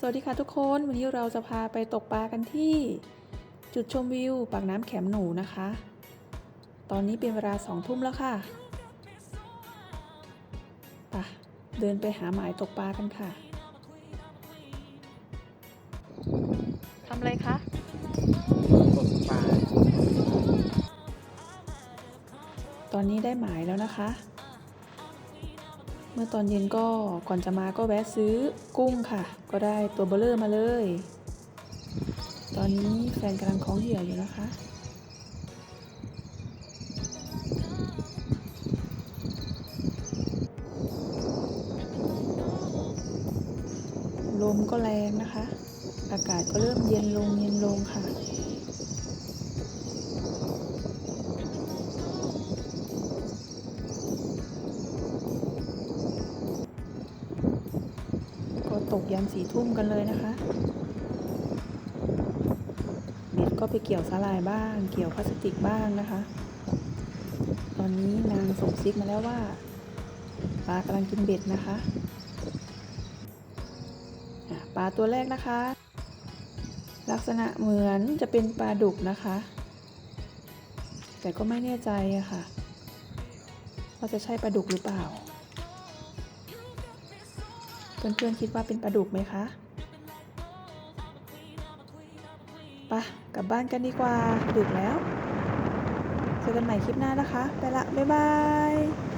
สวัสดีค่ะทุกคนวันนี้เราจะพาไปตกปลากันที่ จุดชมวิวปากน้ำแขมหนูนะคะ ตอนนี้เป็นเวลาสองทุ่มแล้วค่ะไปะเดินไปหาหมายตกปลากันค่ะทำอะไรคะตกปลาตอนนี้ได้หมายแล้วนะคะ เมื่อตอนเย็นก็ก่อนจะมาก็แวะซื้อกุ้งค่ะ ก็ได้ตัวเบลเลอร์มาเลย ตอนนี้แฟนกำลังคล้องเหยื่ออยู่นะคะลมก็แรงนะคะ อากาศก็เริ่มเย็นลงเย็นลงค่ะ ตกยันสี่ทุ่มกันเลยนะคะเบ็ดก็ไปเกี่ยวสาลายบ้าง เกี่ยวพลาสติกบ้างนะคะ ตอนนี้นางส่งซิกมาแล้วว่าปลากำลังกินเบ็ดนะคะอะปลาตัวแรกนะคะ ลักษณะเหมือนจะเป็นปลาดุกนะคะ แต่ก็ไม่แน่ใจอะค่ะว่าจะใช่ปลาดุกหรือเปล่า เพื่อนๆคิดว่าเป็นปลาดุกไหมคะปะกลับบ้านกันดีกว่า ดึกแล้ว เจอกันใหม่คลิปหน้านะคะ ไปละ บ๊ายบาย